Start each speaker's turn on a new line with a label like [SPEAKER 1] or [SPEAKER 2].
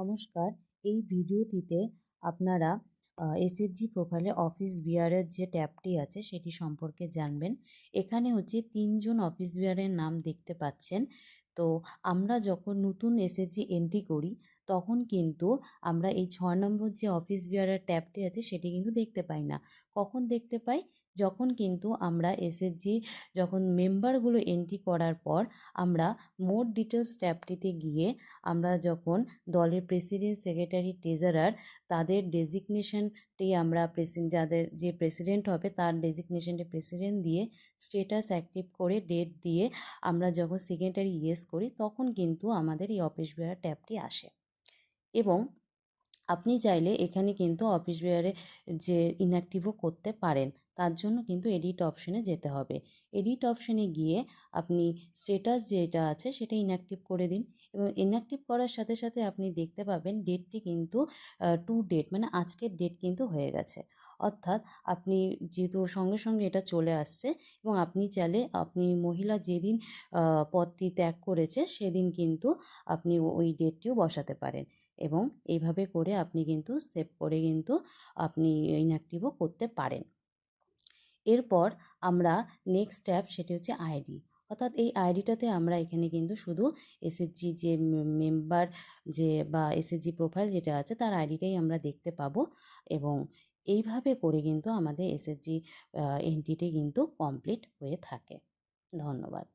[SPEAKER 1] নমস্কার। এই ভিডিওটিতে আপনারা এসএসজি প্রোফাইলে অফিস বিয়ারের যে ট্যাবটি আছে সেটি সম্পর্কে জানবেন। এখানে হচ্ছে তিনজন অফিস বিয়ারের নাম দেখতে পাচ্ছেন। তো আমরা যখন নতুন এসএসজি এন্ট্রি করি, তখন কিন্তু আমরা এই ছ নম্বর যে অফিস বিয়ারের ট্যাবটি আছে সেটি কিন্তু দেখতে পাই না। কখন দেখতে পাই? যখন কিন্তু আমরা এসএসজি যখন মেম্বারগুলো এন্ট্রি করার পর আমরা মোট ডিটেলস ট্যাবটিতে গিয়ে আমরা যখন দলের প্রেসিডেন্ট সেক্রেটারি ট্রেজারার তাদের ডেজিগনেশনটি আমরা প্রেসিডেন্ট যাদের যে প্রেসিডেন্ট হবে তার ডেজিগনেশনটি প্রেসিডেন্ট দিয়ে স্টেটাস অ্যাক্টিভ করে ডেট দিয়ে আমরা যখন সেক্রেটারি ইয়েস করি তখন কিন্তু আমাদের এই অফিস বেয়ার ট্যাবটি আসে। এবং আপনি চাইলে এখানে কিন্তু অফিস বেয়ারে যে ইনঅ্যাক্টিভও করতে পারেন। তার জন্য কিন্তু এডিট অপশনে যেতে হবে। এডিট অপশনে গিয়ে আপনি স্টেটাস যেটা আছে সেটা ইনঅ্যাক্টিভ করে দিন এবং ইনঅ্যাক্টিভ করার সাথে সাথে আপনি দেখতে পাবেন ডেটটি কিন্তু টু ডেট মানে আজকের ডেট কিন্তু হয়ে গেছে। অর্থাৎ আপনি যেহেতু সঙ্গে সঙ্গে এটা চলে আসছে এবং আপনি চাইলে আপনি মহিলা যেদিন পদটি ত্যাগ করেছে সেদিন কিন্তু আপনি ওই ডেটটিও বসাতে পারেন এবং এইভাবে করে আপনি কিন্তু সেভ করে কিন্তু আপনি ইনঅ্যাক্টিভও করতে পারেন। এরপর আমরা নেক্সট স্ট্যাপ সেটি হচ্ছে আইডি অর্থাৎ এই আইডিটাতে আমরা এখানে কিন্তু শুধু এসএসজি যে মেম্বার যে বা এসএসজি প্রোফাইল যেটা আছে তার আইডিটাই আমরা দেখতে পাবো এবং এইভাবে করে কিন্তু আমাদের এসএসজি এন্ট্রিটি কিন্তু কমপ্লিট হয়ে থাকে। ধন্যবাদ।